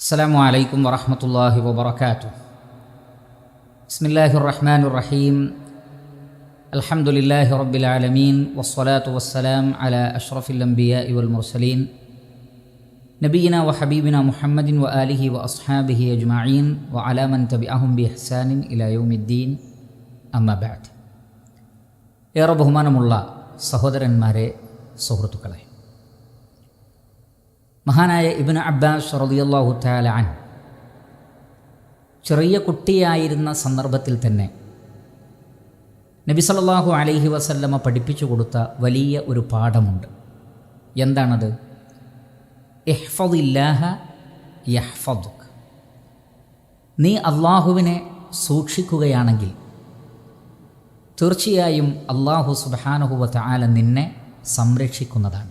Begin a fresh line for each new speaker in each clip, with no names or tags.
السلام عليكم ورحمة الله وبركاته بسم الله الرحمن الرحيم الحمد لله رب العالمين والصلاة والسلام على أشرف الأنبياء والمرسلين نبينا وحبيبنا محمد وآله وأصحابه أجمعين وعلى من تبعهم بإحسان إلى يوم الدين أما بعد ഏറെ ബഹുമാനമുള്ള സഹോദരന്മാരെ സുഹൃത്തുക്കളെ മഹാനായ ഇബിന് അബ്ബാസ് റളിയല്ലാഹു തആല അൻ ചെറിയ കുട്ടിയായിരുന്ന സന്ദർഭത്തിൽ തന്നെ നബി സല്ലല്ലാഹു അലൈഹി വസല്ലമ പഠിപ്പിച്ചു കൊടുത്ത വലിയ ഒരു പാഠമുണ്ട്. എന്താണത്? ഇഹ്ഫദില്ലാഹ നീ അള്ളാഹുവിനെ സൂക്ഷിക്കുകയാണെങ്കിൽ തീർച്ചയായും അള്ളാഹു സുബാനഹുവ ആല നിന്നെ സംരക്ഷിക്കുന്നതാണ്.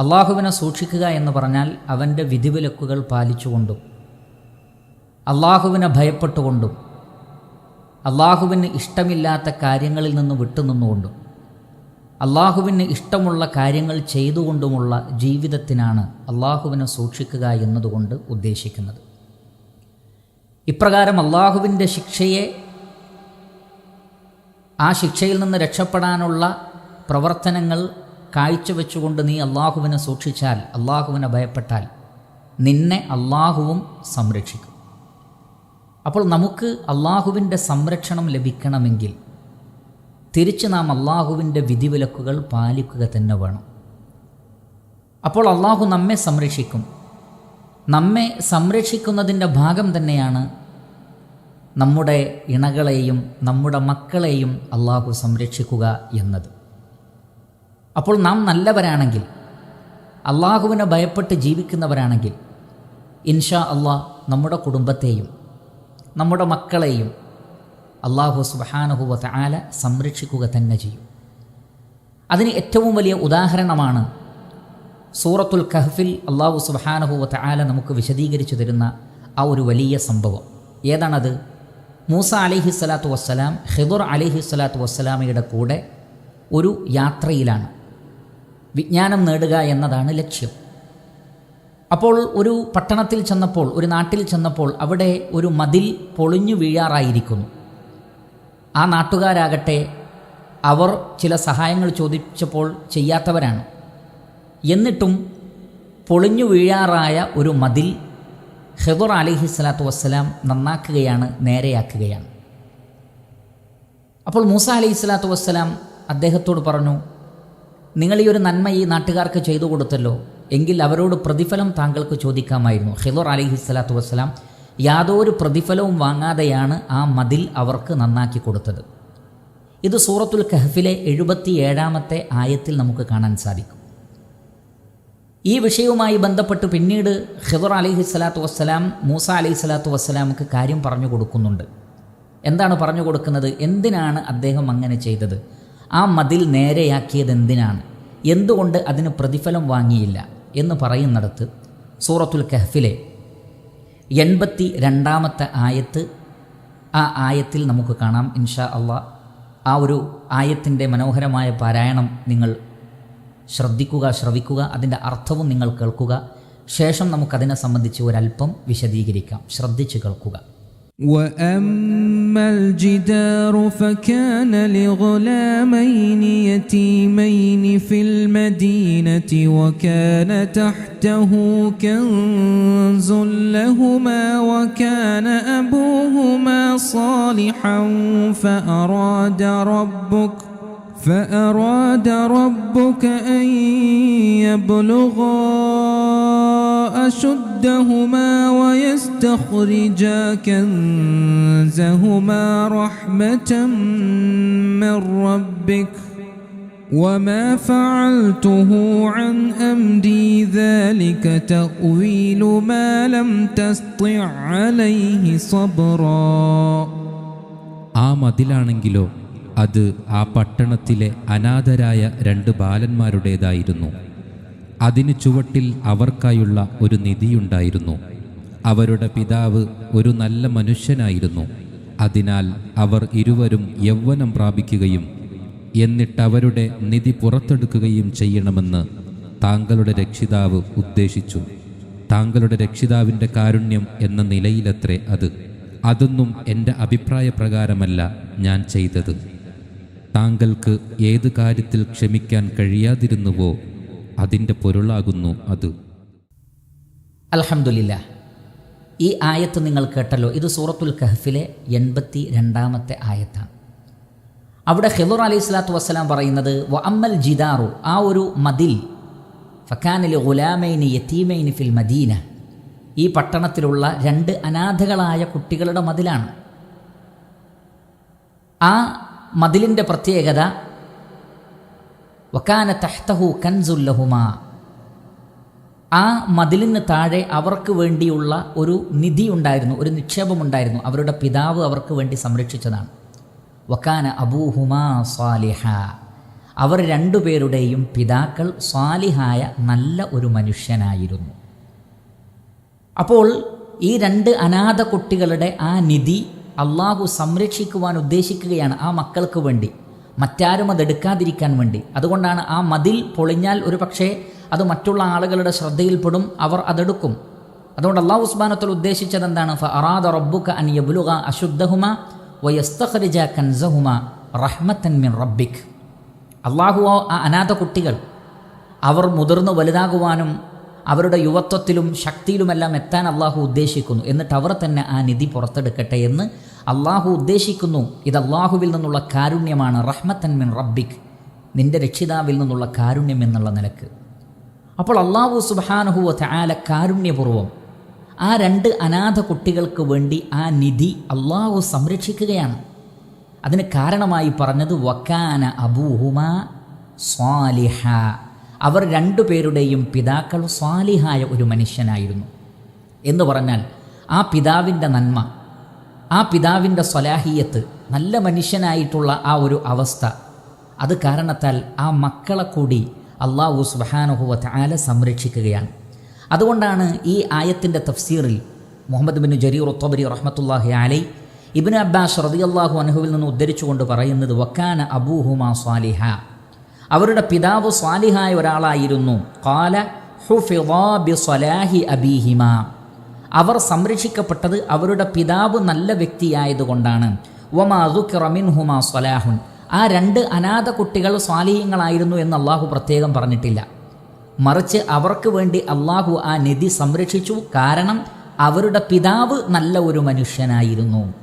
അള്ളാഹുവിനെ സൂക്ഷിക്കുക എന്ന് പറഞ്ഞാൽ അവന്റെ വിധിവിലക്കുകൾ പാലിച്ചുകൊണ്ടും അള്ളാഹുവിനെ ഭയപ്പെട്ടുകൊണ്ടും അള്ളാഹുവിന് ഇഷ്ടമില്ലാത്ത കാര്യങ്ങളിൽ നിന്ന് വിട്ടുനിന്നുകൊണ്ടും അള്ളാഹുവിന് ഇഷ്ടമുള്ള കാര്യങ്ങൾ ചെയ്തുകൊണ്ടുമുള്ള ജീവിതത്തിനാണ് അള്ളാഹുവിനെ സൂക്ഷിക്കുക എന്നതുകൊണ്ട് ഉദ്ദേശിക്കുന്നത്. ഇപ്രകാരം അള്ളാഹുവിന്റെ ശിക്ഷയെ ആ ശിക്ഷയിൽ നിന്ന് രക്ഷപ്പെടാനുള്ള പ്രവർത്തനങ്ങൾ കാഴ്ചവെച്ചുകൊണ്ട് നീ അള്ളാഹുവിനെ സൂക്ഷിച്ചാൽ അള്ളാഹുവിനെ ഭയപ്പെട്ടാൽ നിന്നെ അള്ളാഹുവും സംരക്ഷിക്കും. അപ്പോൾ നമുക്ക് അള്ളാഹുവിന്റെ സംരക്ഷണം ലഭിക്കണമെങ്കിൽ തിരിച്ച് നാം അള്ളാഹുവിന്റെ വിധിവിലക്കുകൾ പാലിക്കുക തന്നെ വേണം. അപ്പോൾ അള്ളാഹു നമ്മെ സംരക്ഷിക്കും. നമ്മെ സംരക്ഷിക്കുന്നതിന്റെ ഭാഗം തന്നെയാണ് നമ്മുടെ ഇണകളെയും നമ്മുടെ മക്കളെയും അള്ളാഹു സംരക്ഷിക്കുക എന്നത്. അപ്പോൾ നാം നല്ലവരാണെങ്കിൽ അള്ളാഹുവിനെ ഭയപ്പെട്ട് ജീവിക്കുന്നവരാണെങ്കിൽ ഇൻഷാ അള്ളാഹ് നമ്മുടെ കുടുംബത്തെയും നമ്മുടെ മക്കളെയും അള്ളാഹു സുബാനുഹുവ ആല സംരക്ഷിക്കുക തന്നെ ചെയ്യും. അതിന് ഏറ്റവും വലിയ ഉദാഹരണമാണ് സൂറത്തുൽ കഹ്ഫിൽ അള്ളാഹു സുബാനുഹുവ ആല നമുക്ക് വിശദീകരിച്ചു തരുന്ന ആ ഒരു വലിയ സംഭവം. ഏതാണത്? മൂസ അലിഹി സ്വലാത്തു വസ്സലാം ഹിദുർ അലിഹി സ്വലാത്തു വസ്സലാമയുടെ കൂടെ ഒരു യാത്രയിലാണ്. വിജ്ഞാനം നേടുക എന്നതാണ് ലക്ഷ്യം. അപ്പോൾ ഒരു പട്ടണത്തിൽ ചെന്നപ്പോൾ ഒരു നാട്ടിൽ ചെന്നപ്പോൾ അവിടെ ഒരു മതിൽ പൊളിഞ്ഞു വീഴാറായിരിക്കുന്നു. ആ നാട്ടുകാരാകട്ടെ അവർ ചില സഹായങ്ങൾ ചോദിച്ചപ്പോൾ ചെയ്യാത്തവരാണ്. എന്നിട്ടും പൊളിഞ്ഞു വീഴാറായ ഒരു മതിൽ ഹെദുർ അലിഹി സ്വലാത്തു വസ്സലാം നന്നാക്കുകയാണ് നേരെയാക്കുകയാണ്. അപ്പോൾ മൂസ അലൈഹി സ്വലാത്തു വസ്സലാം അദ്ദേഹത്തോട് പറഞ്ഞു നിങ്ങൾ ഈ ഒരു നന്മ ഈ നാട്ടുകാർക്ക് ചെയ്തു കൊടുത്തല്ലോ. എങ്കിൽ അവരോട് പ്രതിഫലം താങ്കൾക്ക് ചോദിക്കാമായിരുന്നു. ഹിദോർ അലിഹി സ്വലാത്തു വസ്സലാം യാതൊരു പ്രതിഫലവും വാങ്ങാതെയാണ് ആ മതിൽ അവർക്ക് നന്നാക്കി കൊടുത്തത്. ഇത് സൂറത്തുൽ കഹഫിലെ എഴുപത്തി ഏഴാമത്തെ ആയത്തിൽ നമുക്ക് കാണാൻ സാധിക്കും. ഈ വിഷയവുമായി ബന്ധപ്പെട്ട് പിന്നീട് ഖിദർ അലിഹി സ്വലാത്തു വസ്സലാം മൂസ അലൈഹി സ്വലാത്തു വസ്സലാമക്ക് കാര്യം പറഞ്ഞു കൊടുക്കുന്നുണ്ട്. എന്താണ് പറഞ്ഞു കൊടുക്കുന്നത്? എന്തിനാണ് അദ്ദേഹം അങ്ങനെ ചെയ്തത്? ആ മതിൽ നേരെയാക്കിയത് എന്തിനാണ്? എന്തുകൊണ്ട് അതിന് പ്രതിഫലം വാങ്ങിയില്ല? എന്ന് പറയുന്നിടത്ത് സൂറത്തുൽ കഹ്ഫിലെ എൺപത്തി രണ്ടാമത്തെ ആയത്ത് ആ ആയത്തിൽ നമുക്ക് കാണാം ഇൻഷാ അള്ളാ ആ ഒരു ആയത്തിന്റെ മനോഹരമായ പാരായണം നിങ്ങൾ ശ്രദ്ധിക്കുക ശ്രവിക്കുക അതിന്റെ അർത്ഥവും നിങ്ങൾ കേൾക്കുക. ശേഷം നമുക്കതിനെ സംബന്ധിച്ച് ഒരല്പം വിശദീകരിക്കാം. ശ്രദ്ധിച്ച് കേൾക്കുക.
وأما الجدار فكان لغلامين يتيمين في المدينة وكان تحته كنز لهما وكان أبوهما صالحا فأراد ربك فاراد ربك ان يبلغا أشدهما ويستخرجا كنزهما رحمة من ربك وما فعلته عن أمري ذلك تأويل ما لم تسطع عليه صبرا
ആ മതിലാണെങ്കിലോ അത് ആ പട്ടണത്തിലെ അനാഥരായ രണ്ട് ബാലന്മാരുടേതായിരുന്നു. അതിന് ചുവട്ടിൽ അവർക്കായുള്ള ഒരു നിധിയുണ്ടായിരുന്നു. അവരുടെ പിതാവ് ഒരു നല്ല മനുഷ്യനായിരുന്നു. അതിനാൽ അവർ ഇരുവരും യൗവനം പ്രാപിക്കുകയും എന്നിട്ടവരുടെ നിധി പുറത്തെടുക്കുകയും ചെയ്യണമെന്ന് താങ്കളുടെ രക്ഷിതാവ് ഉദ്ദേശിച്ചു. താങ്കളുടെ രക്ഷിതാവിന്റെ കാരുണ്യം എന്ന നിലയിലത്രേ അത്. അതൊന്നും എന്റെ അഭിപ്രായ പ്രകാരമല്ല ഞാൻ ചെയ്തത്. താങ്കൾക്ക് ഏത് കാര്യത്തിൽ ക്ഷമിക്കാൻ കഴിയാതിരുന്നുവോ അതിന്റെ പൊരുളാകുന്നു അത്.
അലഹമില്ല ഈ ആയത്ത് നിങ്ങൾ കേട്ടല്ലോ. ഇത് സൂറത്തുൽ കഹഫിലെ എൺപത്തി രണ്ടാമത്തെ ആയത്താണ് അവിടെ ഹെദുർ അലൈഹി സ്വലാത്തു വസ്സലാം പറയുന്നത് വ അമ്മൽ ജിദാറു ആ ഒരു മതിൽ ഫക്കാനിലെ ഗുലാമൈനി യത്തീമൈനി ഫിൽ മദീന ഈ പട്ടണത്തിലുള്ള രണ്ട് അനാഥകളായ കുട്ടികളുടെ മതിലാണ്. ആ മതിലിന്റെ പ്രത്യേകത വക്കാന തഹ്തഹു കൻസുല്ലഹുമാ ആ മതിലിന് താഴെ അവർക്ക് വേണ്ടിയുള്ള ഒരു നിധി ഉണ്ടായിരുന്നു ഒരു നിക്ഷേപമുണ്ടായിരുന്നു അവരുടെ പിതാവ് അവർക്ക് വേണ്ടി സംരക്ഷിച്ചതാണ്. വക്കാന അബൂഹുമാ സ്വാലിഹ അവർ രണ്ടുപേരുടെയും പിതാക്കൾ സ്വാലിഹായ നല്ല ഒരു മനുഷ്യനായിരുന്നു. അപ്പോൾ ഈ രണ്ട് അനാഥ കുട്ടികളുടെ ആ നിധി അള്ളാഹു സംരക്ഷിക്കുവാൻ ഉദ്ദേശിക്കുകയാണ് ആ മക്കൾക്ക് വേണ്ടി. മറ്റാരും അതെടുക്കാതിരിക്കാൻ വേണ്ടി. അതുകൊണ്ടാണ് ആ മതിൽ പൊളിഞ്ഞാൽ ഒരു പക്ഷേ അത് മറ്റുള്ള ആളുകളുടെ ശ്രദ്ധയിൽപ്പെടും അവർ അതെടുക്കും. അതുകൊണ്ട് അള്ളാഹു ഉസ്മാനത്തിൽ ഉദ്ദേശിച്ചത് എന്താണ് അറാദ റബ്ബുക അൻ യബ്ലുഗ അശുദ്ധഹുമ വയസ്തഖരിജ കൻസഹുമ റഹ്മത്തൻ മിൻ റബ്ബിക്. അള്ളാഹു ആ അനാഥ കുട്ടികൾ അവർ മുതിർന്നു വലുതാകുവാനും അവരുടെ യുവത്വത്തിലും ശക്തിയിലുമെല്ലാം എത്താൻ അള്ളാഹു ഉദ്ദേശിക്കുന്നു. എന്നിട്ട് അവർ തന്നെ ആ നിധി പുറത്തെടുക്കട്ടെ എന്ന് അള്ളാഹു ഉദ്ദേശിക്കുന്നു. ഇത് അള്ളാഹുവിൽ നിന്നുള്ള കാരുണ്യമാണ്. റഹ്മത്തൻ മിൻ റബ്ബിക്. നിന്റെ രക്ഷിതാവിൽ നിന്നുള്ള കാരുണ്യം എന്നുള്ള നിലയ്ക്ക്. അപ്പോൾ അള്ളാഹു സുബാനുഹുവ ആല കാരുണ്യപൂർവം ആ രണ്ട് അനാഥ കുട്ടികൾക്ക് വേണ്ടി ആ നിധി അള്ളാഹു സംരക്ഷിക്കുകയാണ്. അതിന് കാരണമായി പറഞ്ഞത് വക്കാന അബൂഹുമാ സ്വാലിഹ. അവർ രണ്ടുപേരുടെയും പിതാക്കൾ സ്വാലിഹായ ഒരു മനുഷ്യനായിരുന്നു. എന്ന് പറഞ്ഞാൽ ആ പിതാവിന്റെ നന്മ ആ പിതാവിന്റെ സ്വലാഹിയത്ത് നല്ല മനുഷ്യനായിട്ടുള്ള ആ ഒരു അവസ്ഥ. അത് കാരണത്താൽ ആ മക്കളെ കൂടി അള്ളാഹു സുബാനുഹുവത്ത് ആല സംരക്ഷിക്കുകയാണ്. അതുകൊണ്ടാണ് ഈ ആയത്തിന്റെ തഫ്സീറിൽ മുഹമ്മദ് ബിൻ ജരീർ ഒത്തബരി റഹ്മത്തുല്ലാഹി അലൈ ഇബിൻ അബ്ബാസ് റതിയല്ലാഹു അനഹുവിൽ നിന്ന് ഉദ്ധരിച്ചുകൊണ്ട് പറയുന്നത് വക്കാന അബൂഹുമാ സ്വാലിഹ. അവരുടെ പിതാവ് സ്വാലിഹായ ഒരാളായിരുന്നു. കാല ഹുഫിദാ ബി സ്വലാഹി അബീഹിമ. അവർ സംരക്ഷിക്കപ്പെട്ടത് അവരുടെ പിതാവ് നല്ല വ്യക്തിയായതുകൊണ്ടാണ്. വമാതുക്കിറമിൻഹുമ സ്വലാഹുൻ. ആ രണ്ട് അനാഥ കുട്ടികൾ സ്വാലിഹ്യങ്ങളായിരുന്നു എന്ന് അള്ളാഹു പ്രത്യേകം പറഞ്ഞിട്ടില്ല. മറിച്ച് അവർക്ക് വേണ്ടി അള്ളാഹു ആ നിധി സംരക്ഷിച്ചു. കാരണം അവരുടെ പിതാവ് നല്ല ഒരു മനുഷ്യനായിരുന്നു.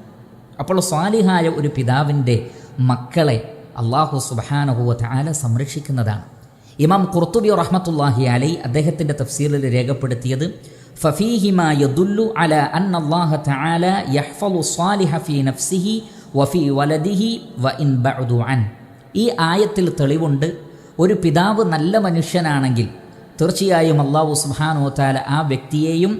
അപ്പോൾ സ്വാലിഹായ ഒരു പിതാവിന്റെ മക്കളെ അള്ളാഹു സുബാനഹുവ ആല സംരക്ഷിക്കുന്നതാണ്. ഇമാം ഖുർത്തുബി റഹ്മത്തുല്ലാഹി അലൈ അദ്ദേഹത്തിന്റെ തഫ്സീറിൽ രേഖപ്പെടുത്തിയത് ഫഫീഹിമാ യദുല്ലു തആല ഫീ നഫ്സിഹി വ ഇൻ ഈ ആയത്തിൽ തെളിവുണ്ട് ഒരു പിതാവ് നല്ല മനുഷ്യനാണെങ്കിൽ തീർച്ചയായും അള്ളാഹു സുബ്ഹാനഹു തആല ആ വ്യക്തിയെയും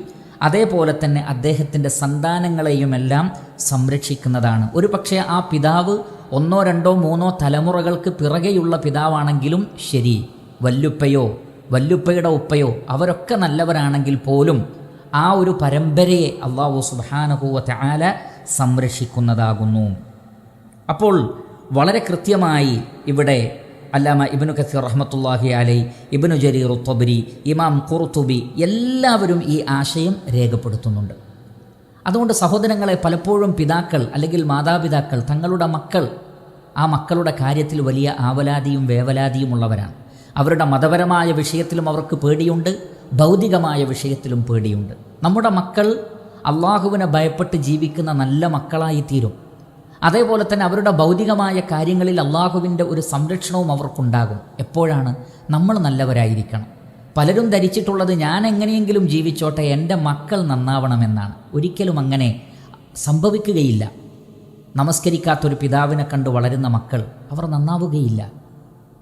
അതേപോലെ തന്നെ അദ്ദേഹത്തിന്റെ സന്താനങ്ങളെയുമെല്ലാം സംരക്ഷിക്കുന്നതാണ്. ഒരു പക്ഷേ ആ പിതാവ് ഒന്നോ രണ്ടോ മൂന്നോ തലമുറകൾക്ക് പിറകെയുള്ള പിതാവാണെങ്കിലും ശരി. വല്ലുപ്പയോ വല്ലുപ്പയുടെ ഉപ്പയോ അവരൊക്കെ നല്ലവരാണെങ്കിൽ പോലും ആ ഒരു പരമ്പരയെ അള്ളാഹു സുബാനഹുവത്തെ ആല സംരക്ഷിക്കുന്നതാകുന്നു. അപ്പോൾ വളരെ കൃത്യമായി ഇവിടെ അല്ലാമ ഇബിനു കസീർ റഹ്മത്തുല്ലാഹി അലൈ ഇബിനു ജരീർ ഉത്തബരി ഇമാം ഖുർത്തുബി എല്ലാവരും ഈ ആശയം രേഖപ്പെടുത്തുന്നുണ്ട്. അതുകൊണ്ട് സഹോദരങ്ങളെ പലപ്പോഴും പിതാക്കൾ അല്ലെങ്കിൽ മാതാപിതാക്കൾ തങ്ങളുടെ മക്കൾ ആ മക്കളുടെ കാര്യത്തിൽ വലിയ ആവലാതിയും വേവലാതിയും ഉള്ളവരാണ്. അവരുടെ മതപരമായ വിഷയത്തിലും അവർക്ക് പേടിയുണ്ട് ഭൗതികമായ വിഷയത്തിലും പേടിയുണ്ട്. നമ്മുടെ മക്കൾ അള്ളാഹുവിനെ ഭയപ്പെട്ട് ജീവിക്കുന്ന നല്ല മക്കളായി തീരും അതേപോലെ തന്നെ അവരുടെ ഭൗതികമായ കാര്യങ്ങളിൽ അള്ളാഹുവിന്റെ ഒരു സംരക്ഷണവും അവർക്കുണ്ടാകും. എപ്പോഴാണ്? നമ്മൾ നല്ലവരായിരിക്കണം. പലരും ധരിച്ചിട്ടുള്ളത് ഞാൻ എങ്ങനെയെങ്കിലും ജീവിച്ചോട്ടെ എന്റെ മക്കൾ നന്നാവണമെന്നാണ്. ഒരിക്കലും അങ്ങനെ സംഭവിക്കുകയില്ല. നമസ്കരിക്കാത്തൊരു പിതാവിനെ കണ്ട് വളരുന്ന മക്കൾ അവർ നന്നാവുകയില്ല.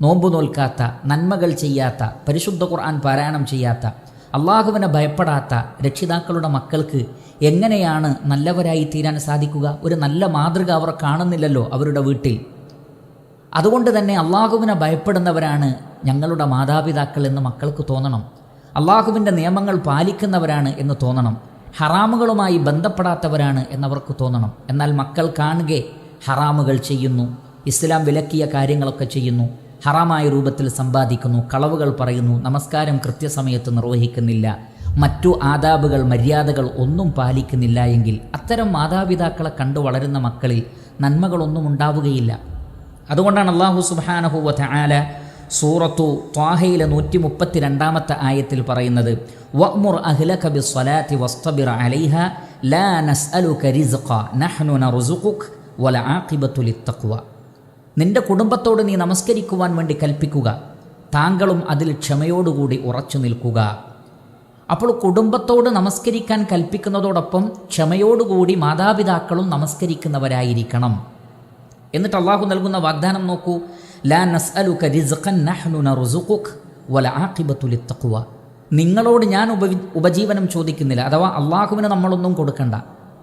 നോമ്പ് നോൽക്കാത്ത നന്മകൾ ചെയ്യാത്ത പരിശുദ്ധ ഖുർആൻ പാരായണം ചെയ്യാത്ത അള്ളാഹുവിനെ ഭയപ്പെടാത്ത രക്ഷിതാക്കളുടെ മക്കൾക്ക് എങ്ങനെയാണ് നല്ലവരായി തീരാൻ സാധിക്കുക? ഒരു നല്ല മാതൃക അവർ കാണുന്നില്ലല്ലോ അവരുടെ വീട്ടിൽ. അതുകൊണ്ട് തന്നെ അള്ളാഹുവിനെ ഭയപ്പെടുന്നവരാണ് ഞങ്ങളുടെ മാതാപിതാക്കൾ എന്ന് മക്കൾക്ക് തോന്നണം. അള്ളാഹുവിന്റെ നിയമങ്ങൾ പാലിക്കുന്നവരാണ് എന്ന് തോന്നണം. ഹറാമുകളുമായി ബന്ധപ്പെടാത്തവരാണ് എന്നവർക്ക് തോന്നണം. എന്നാൽ മക്കൾ കാണുകെ ഹറാമുകൾ ചെയ്യുന്നു ഇസ്ലാം വിലക്കിയ കാര്യങ്ങളൊക്കെ ചെയ്യുന്നു ഹറാമായ രൂപത്തിൽ സമ്പാദിക്കുന്നു കളവുകൾ പറയുന്നു നമസ്കാരം കൃത്യസമയത്ത് നിർവഹിക്കുന്നില്ല മറ്റു ആദാബുകൾ മര്യാദകൾ ഒന്നും പാലിക്കുന്നില്ല എങ്കിൽ അത്തരം മാതാപിതാക്കളെ കണ്ടു വളരുന്ന മക്കളിൽ നന്മകളൊന്നും ഉണ്ടാവുകയില്ല. അതുകൊണ്ടാണ് അള്ളാഹു സുബാനഹുവ ആല സൂറത്തു ത്വാഹയിലെ നൂറ്റി മുപ്പത്തി രണ്ടാമത്തെ ആയത്തിൽ പറയുന്നത് വഅ്മുർ അഹ്ലക ബിസ്സലാത്തി വസ്തബിർ അലൈഹ ലാ നസ്അലുക റിസ്ഖ നഹ്നു നർസുഖുക് വല ആഖിബത്തു ലിത്തഖ്വ. നിന്റെ കുടുംബത്തോട് നീ നമസ്കരിക്കുവാൻ വേണ്ടി കൽപ്പിക്കുക താങ്കളും അതിൽ ക്ഷമയോടുകൂടി ഉറച്ചു നിൽക്കുക. അപ്പോൾ കുടുംബത്തോട് നമസ്കരിക്കാൻ കൽപ്പിക്കുന്നതോടൊപ്പം ക്ഷമയോടുകൂടി മാതാപിതാക്കളും നമസ്കരിക്കുന്നവരായിരിക്കണം. എന്നിട്ട് അള്ളാഹു നൽകുന്ന വാഗ്ദാനം നോക്കൂ ലാ നസ്അലുക റിസ്ഖൻ നഹ്നു നർസുഖുക് വല ആഖിബത്തു ലിത്തഖ്വ. നിങ്ങളോട് ഞാൻ ഉപ ഉപജീവനം ചോദിക്കുന്നില്ല. അഥവാ അള്ളാഹുവിന് നമ്മളൊന്നും കൊടുക്കണ്ട.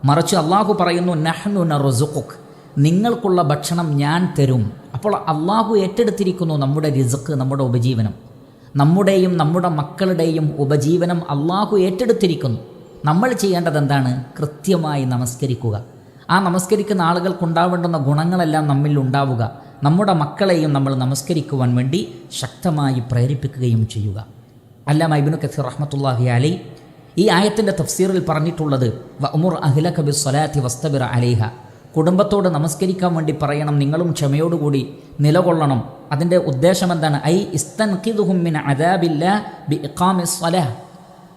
മറിച്ച് അള്ളാഹു പറയുന്നു നഹ്നു നർസുഖുക് നിങ്ങൾക്കുള്ള ഭക്ഷണം ഞാൻ തരും. അപ്പോൾ അള്ളാഹു ഏറ്റെടുത്തിരിക്കുന്നു നമ്മുടെ റിസ്ക് നമ്മുടെ ഉപജീവനം. നമ്മുടെയും നമ്മുടെ മക്കളുടെയും ഉപജീവനം അള്ളാഹു ഏറ്റെടുത്തിരിക്കുന്നു. നമ്മൾ ചെയ്യേണ്ടത് എന്താണ് കൃത്യമായി നമസ്കരിക്കുക. ആ നമസ്കരിക്കുന്ന ആളുകൾക്കുണ്ടാവേണ്ടുന്ന ഗുണങ്ങളെല്ലാം നമ്മിൽ ഉണ്ടാവുക നമ്മുടെ മക്കളെയും നമ്മൾ നമസ്കരിക്കുവാൻ വേണ്ടി ശക്തമായി പ്രേരിപ്പിക്കുകയും ചെയ്യുക. അല്ലാമ ഇബിനു കസീർ റഹ്മത്തുല്ലാഹി അലൈ ഈ ആയത്തിന്റെ തഫ്സീറിൽ പറഞ്ഞിട്ടുള്ളത് വ ഉമുർ അഹില കബി സ്വലാത്തി വസ്തബിർ അലൈഹ. കുടുംബത്തോട് നമസ്കരിക്കാൻ വേണ്ടി പറയണം നിങ്ങളും ക്ഷമയോടുകൂടി നിലകൊള്ളണം. അതിന്റെ ഉദ്ദേശം എന്താണ്? ഐ ഇസ്തൻഖിദുഹും മിൻ അദാബില്ല ബി ഇഖാമി സ്വലഹ.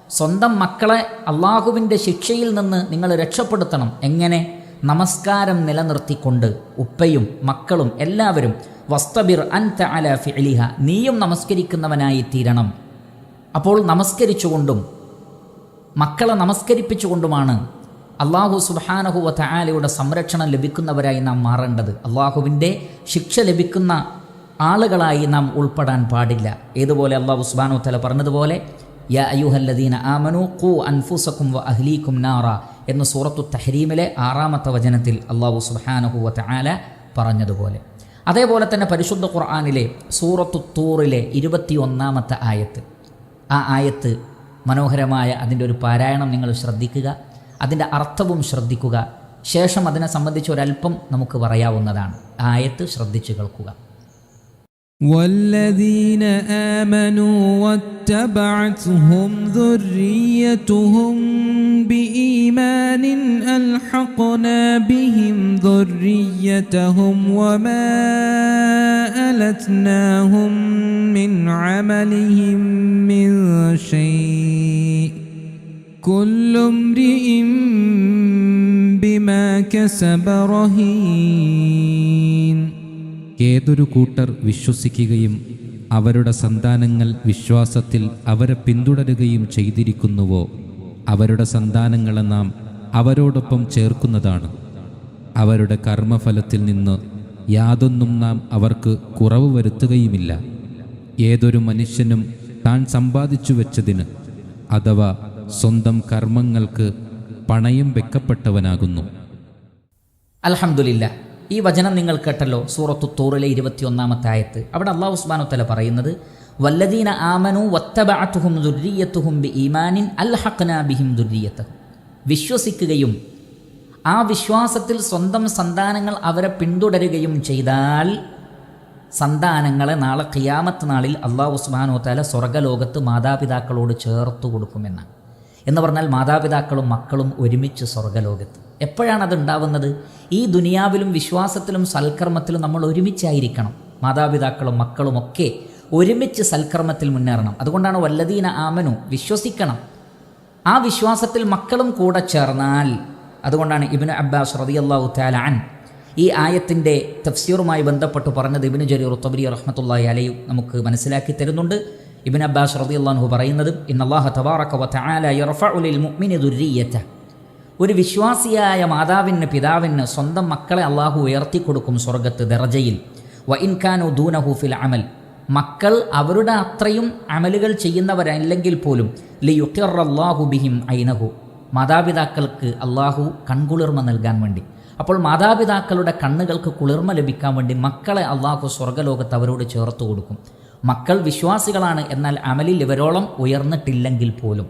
സ്വന്തം മക്കളെ അള്ളാഹുവിന്റെ ശിക്ഷയിൽ നിന്ന് നിങ്ങൾ രക്ഷപ്പെടുത്തണം. എങ്ങനെ? നമസ്കാരം നിലനിർത്തിക്കൊണ്ട് ഉപ്പയും മക്കളും എല്ലാവരും വസ്തബിർ അൻത അല ഫിഅലിഹ നീയും നമസ്കരിക്കുന്നവനായി തീരണം അപ്പോൾ നമസ്കരിച്ചുകൊണ്ടും മക്കളെ നമസ്കരിപ്പിച്ചുകൊണ്ടുമാണ് അള്ളാഹു സുബാനഹുവ തആലയുടെ സംരക്ഷണം ലഭിക്കുന്നവരായി നാം മാറേണ്ടത്. അള്ളാഹുവിന്റെ ശിക്ഷ ലഭിക്കുന്ന ആളുകളായി നാം ഉൾപ്പെടാൻ പാടില്ല. ഏതുപോലെ അള്ളാഹു സുബാനു തല പറഞ്ഞതുപോലെ യാ അയ്യുഹല്ലദീന ആമനു ഖു അൻഫുസക്കും വ അഹ്ലീക്കും നാറ. എന്ന് സൂറത്തു തഹരീമിലെ ആറാമത്തെ വചനത്തിൽ അള്ളാഹു സുബാനഹുവത്ത് ആല പറഞ്ഞതുപോലെ. അതേപോലെ തന്നെ പരിശുദ്ധ ഖുർആാനിലെ സൂറത്തു തൂറിലെ ഇരുപത്തിയൊന്നാമത്തെ ആയത്ത്. ആ ആയത്ത് മനോഹരമായ അതിന്റെ ഒരു പാരായണം നിങ്ങൾ ശ്രദ്ധിക്കുക അതിന്റെ അർത്ഥവും ശ്രദ്ധിക്കുക. ശേഷം അതിനെ സംബന്ധിച്ച് ഒരല്പം നമുക്ക് പറയാവുന്നതാണ്. ആയത്ത് ശ്രദ്ധിച്ചു കേൾക്കുക.
والذين آمنوا واتبعتهم ذريتهم بإيمان ألحقنا بهم ذريتهم وما ألتناهم من عملهم من شيء كل امرئ بما كسب رهين
ഏതൊരു കൂട്ടർ വിശ്വസിക്കുകയും അവരുടെ സന്താനങ്ങൾ വിശ്വാസത്തിൽ അവരെ പിന്തുടരുകയും ചെയ്തിരിക്കുന്നുവോ അവരുടെ സന്താനങ്ങളെ നാം അവരോടൊപ്പം ചേർക്കുന്നതാണ്. അവരുടെ കർമ്മഫലത്തിൽ നിന്ന് യാതൊന്നും നാം അവർക്ക് കുറവ് വരുത്തുകയുമില്ല. ഏതൊരു മനുഷ്യനും താൻ സമ്പാദിച്ചു വെച്ചതിന് അഥവാ സ്വന്തം കർമ്മങ്ങൾക്ക് പണയം വെക്കപ്പെട്ടവനാകുന്നു.
അൽഹംദുലില്ല ഈ വചനം നിങ്ങൾ കേട്ടല്ലോ സൂറത്തു തോറിലെ ഇരുപത്തിയൊന്നാമത്തെ ആയത്ത്. അവിടെ അള്ളാഹു സുബ്ഹാനഹു തല പറയുന്നത് വല്ലദീന ആമനു വത്തബഅത്തുഹും ദുർരിയത്തുഹും ബി ഈമാനിൻ അൽഹഖ്നാ ബിഹിം ദുർരിയത്തഹും. വിശ്വസിക്കുകയും ആ വിശ്വാസത്തിൽ സ്വന്തം സന്താനങ്ങൾ അവരെ പിന്തുടരുകയും ചെയ്താൽ സന്താനങ്ങളെ നാളെ ഖിയാമത്ത് നാളിൽ അള്ളാഹു സുബ്ഹാനഹു തആല സ്വർഗലോകത്ത് മാതാപിതാക്കളോട് ചേർത്ത് കൊടുക്കുമെന്നാണ്. എന്ന് പറഞ്ഞാൽ മാതാപിതാക്കളും മക്കളും ഒരുമിച്ച് സ്വർഗലോകത്ത് എപ്പോഴാണ് അത് ഉണ്ടാവുന്നത്? ഈ ദുനിയാവിലും വിശ്വാസത്തിലും സൽക്കർമ്മത്തിലും നമ്മൾ ഒരുമിച്ചായിരിക്കണം. മാതാപിതാക്കളും മക്കളും ഒക്കെ ഒരുമിച്ച് സൽക്കർമ്മത്തിൽ മുന്നേറണം. അതുകൊണ്ടാണ് വല്ലതീന ആമനു വിശ്വസിക്കണം. ആ വിശ്വാസത്തിൽ മക്കളും കൂടെ ചേർന്നാൽ അതുകൊണ്ടാണ് ഇബിന് അബ്ബാസ് റതിയല്ലാഹു തആല അൻ ഈ ആയത്തിന്റെ തഫ്സീറുമായി ബന്ധപ്പെട്ട് പറഞ്ഞത് ഇബിന് ജരീർ തബരി റഹ്മത്തുള്ളാഹി അലയും നമുക്ക് മനസ്സിലാക്കി തരുന്നുണ്ട്. ഇബിൻ അബ്ബാസ് റതിയല്ലാഹു പറയുന്നത് ഇന്നല്ലാഹ തബാറക വ തആല യർഫഉ ലിൽ മുഅ്മിനി ദുർരിയത. ഒരു വിശ്വാസിയായ മാതാവിന് പിതാവിന് സ്വന്തം മക്കളെ അള്ളാഹു ഉയർത്തിക്കൊടുക്കും സ്വർഗത്ത് ദർജയിൽ. വ ഇൻഖാനു ദൂനഹു ഫിൽ അമൽ. മക്കൾ അവരുടെ അത്രയും അമലുകൾ ചെയ്യുന്നവരല്ലെങ്കിൽ പോലും ലിയുഖിറല്ലാഹു ബിഹിം ഐനഹു. മാതാപിതാക്കൾക്ക് അള്ളാഹു കൺകുളിർമ നൽകാൻ വേണ്ടി. അപ്പോൾ മാതാപിതാക്കളുടെ കണ്ണുകൾക്ക് കുളിർമ ലഭിക്കാൻ വേണ്ടി മക്കളെ അള്ളാഹു സ്വർഗലോകത്ത് അവരോട് ചേർത്ത് കൊടുക്കും. മക്കൾ വിശ്വാസികളാണ് എന്നാൽ അമലിൽ ഇവരോളം ഉയർന്നിട്ടില്ലെങ്കിൽ പോലും.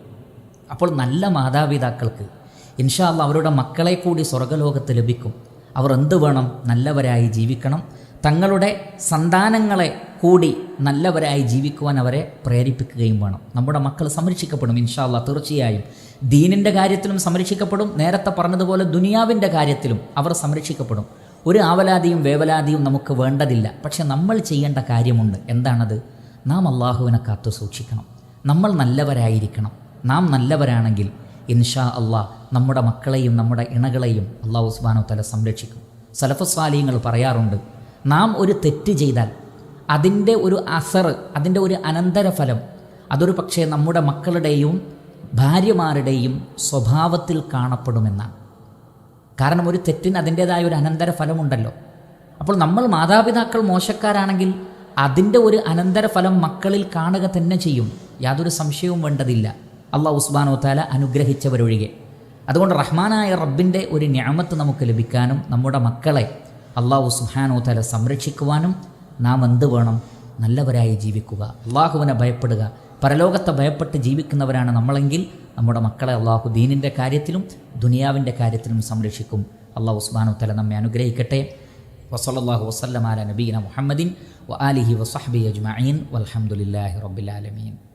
അപ്പോൾ നല്ല മാതാപിതാക്കൾക്ക് ഇൻഷാ അള്ളാഹ് അവരുടെ മക്കളെ കൂടി സ്വർഗലോകത്ത് ലഭിക്കും. അവർ എന്ത് വേണം നല്ലവരായി ജീവിക്കണം. തങ്ങളുടെ സന്താനങ്ങളെ കൂടി നല്ലവരായി ജീവിക്കുവാൻ അവരെ പ്രേരിപ്പിക്കുകയും വേണം. നമ്മുടെ മക്കൾ സംരക്ഷിക്കപ്പെടും ഇൻഷാല്ല തീർച്ചയായും. ദീനിന്റെ കാര്യത്തിലും സംരക്ഷിക്കപ്പെടും. നേരത്തെ പറഞ്ഞതുപോലെ ദുനിയാവിന്റെ കാര്യത്തിലും അവർ സംരക്ഷിക്കപ്പെടും. ഒരു ആവലാതിയും വേവലാതിയും നമുക്ക് വേണ്ടതില്ല. പക്ഷെ നമ്മൾ ചെയ്യേണ്ട കാര്യമുണ്ട്. എന്താണത്? നാം അള്ളാഹുവിനെ കാത്തു സൂക്ഷിക്കണം. നമ്മൾ നല്ലവരായിരിക്കണം. നാം നല്ലവരാണെങ്കിൽ ഇൻഷാ അള്ളാഹ് നമ്മുടെ മക്കളെയും നമ്മുടെ ഇണകളെയും അള്ളാഹു ഉസ്മാനോ തല സംരക്ഷിക്കും. സലഫസ്വാലിയങ്ങൾ പറയാറുണ്ട് നാം ഒരു തെറ്റ് ചെയ്താൽ അതിന്റെ ഒരു അസർ അതിന്റെ ഒരു അനന്തരഫലം അതൊരു പക്ഷേ നമ്മുടെ മക്കളുടെയും ഭാര്യമാരുടെയും സ്വഭാവത്തിൽ കാണപ്പെടുമെന്നാണ്. കാരണം ഒരു തെറ്റിന് അതിന്റേതായ ഒരു അനന്തര ഫലമുണ്ടല്ലോ അപ്പോൾ നമ്മൾ മാതാപിതാക്കൾ മോശക്കാരാണെങ്കിൽ അതിന്റെ ഒരു അനന്തരഫലം മക്കളിൽ കാണുക തന്നെ ചെയ്യും. യാതൊരു സംശയവും വേണ്ടതില്ല. അള്ളാഹ് ഉസ്മാനോ താല അനുഗ്രഹിച്ചവരൊഴികെ. അതുകൊണ്ട് റഹ്മാനായ റബ്ബിന്റെ ഒരു ഞാമത്ത് നമുക്ക് ലഭിക്കാനും നമ്മുടെ മക്കളെ അള്ളാഹു സുഹാനോ താല സംരക്ഷിക്കുവാനും നാം എന്ത് വേണം? നല്ലവരായി ജീവിക്കുക. അള്ളാഹുവിനെ ഭയപ്പെടുക. പരലോകത്തെ ഭയപ്പെട്ട് ജീവിക്കുന്നവരാണ് നമ്മളെങ്കിൽ നമ്മുടെ മക്കളെ അള്ളാഹു ദീനിന്റെ കാര്യത്തിലും ദുനിയാവിന്റെ കാര്യത്തിലും സംരക്ഷിക്കും. അള്ളാഹു ഉസ്മാനു തല നമ്മെ അനുഗ്രഹിക്കട്ടെ. വസലല്ലാഹു വസ്ലമാല നബീന മുഹമ്മദിൻ വ ആലിഹി വസഹബി അജ്മീൻ വലഹമുല്ലാഹി റബ്ബിലാലമീൻ